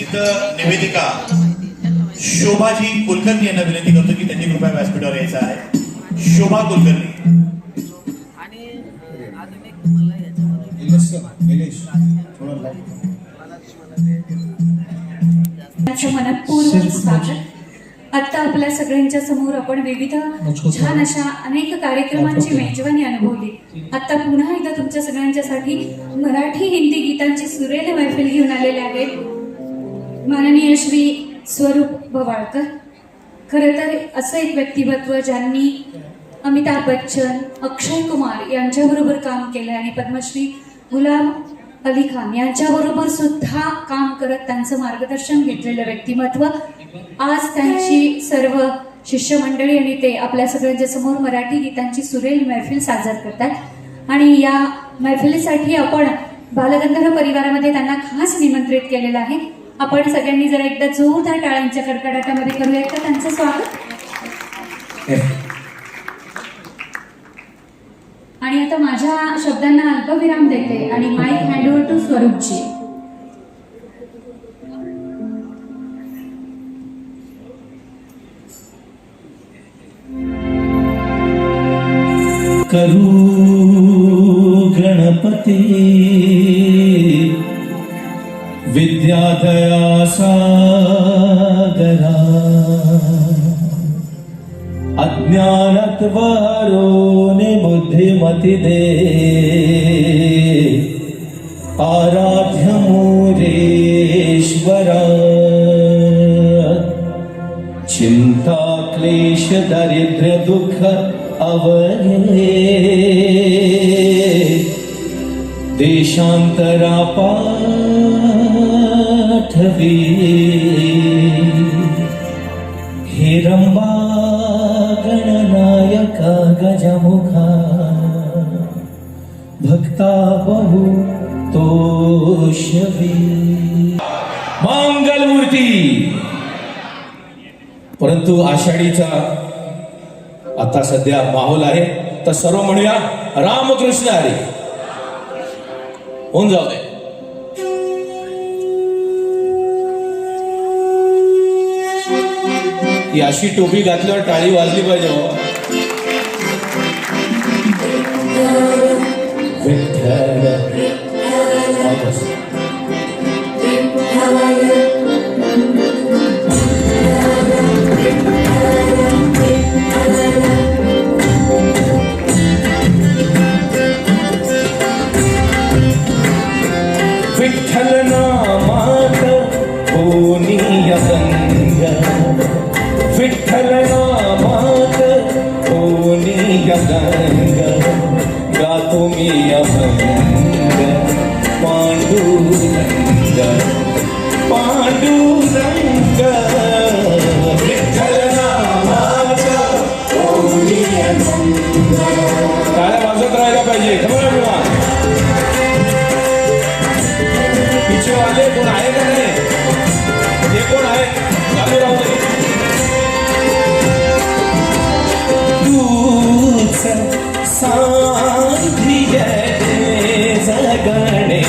सुप्रसिद्ध निवेदिका. शोभाजी कुलकर्णी यांना विनंती करतो की त्यांनी कृपया व्यासपीठावर यायचं आहे. शोभा कुलकर्णी. आता आपल्या सगळ्यांच्या समोर आपण विविध छान अशा अनेक कार्यक्रमांची मेजवानी अनुभवली. आता पुन्हा एकदा तुमच्या सगळ्यांच्यासाठी मराठी हिंदी गीतांची सुरेल मैफिल घेऊन आलेले स्वरूप भवाळकर खरं तर असं एक व्यक्तिमत्व ज्यांनी अमिताभ बच्चन अक्षय कुमार यांच्याबरोबर काम केलं आणि पद्मश्री गुलाम अली खान यांच्याबरोबर सुद्धा काम करत त्यांचं मार्गदर्शन घेतलेलं व्यक्तिमत्व आज त्यांची सर्व शिष्यमंडळी आणि ते आपल्या सगळ्यांच्या समोर मराठी गीतांची सुरेल मैफिल साजर करतात. आणि या मैफिलीसाठी आपण बालगंधर्व परिवारामध्ये त्यांना खास निमंत्रित केलेलं आहे. आपण सगळ्यांनी जरा एकदा जोरदार टाळ्यांच्या कडकडाटामध्ये करूया का? त्यांचं स्वागत. आणि आता माझ्या शब्दांना अल्पविराम देते आणि माईक हँडओव्हर टू स्वरूपजी. करू गणपती विद्यादया सा अज्ञानत्वरो निबुद्धिमति दे आराध्येश्वर चिन्ता क्लेश दरिद्र दुःख अवरे। देशान्तरापा पाठवी हिरंबा गणनायका गजमुखा। भक्ता बहु तोषवी मंगलमूर्ती परंतु आषाढीचा आता सध्या माहोल आहे तर सर्व म्हणूया रामकृष्ण हरी। होऊन जाऊ दे। ही अशी टोपी घातल्यावर टाळी वाजली पाहिजे हो. विठलना मात भूनीय गङ्ग गातुमीय भङ्ग पाण्डुरङ्ग। ಸಲಗಣೆ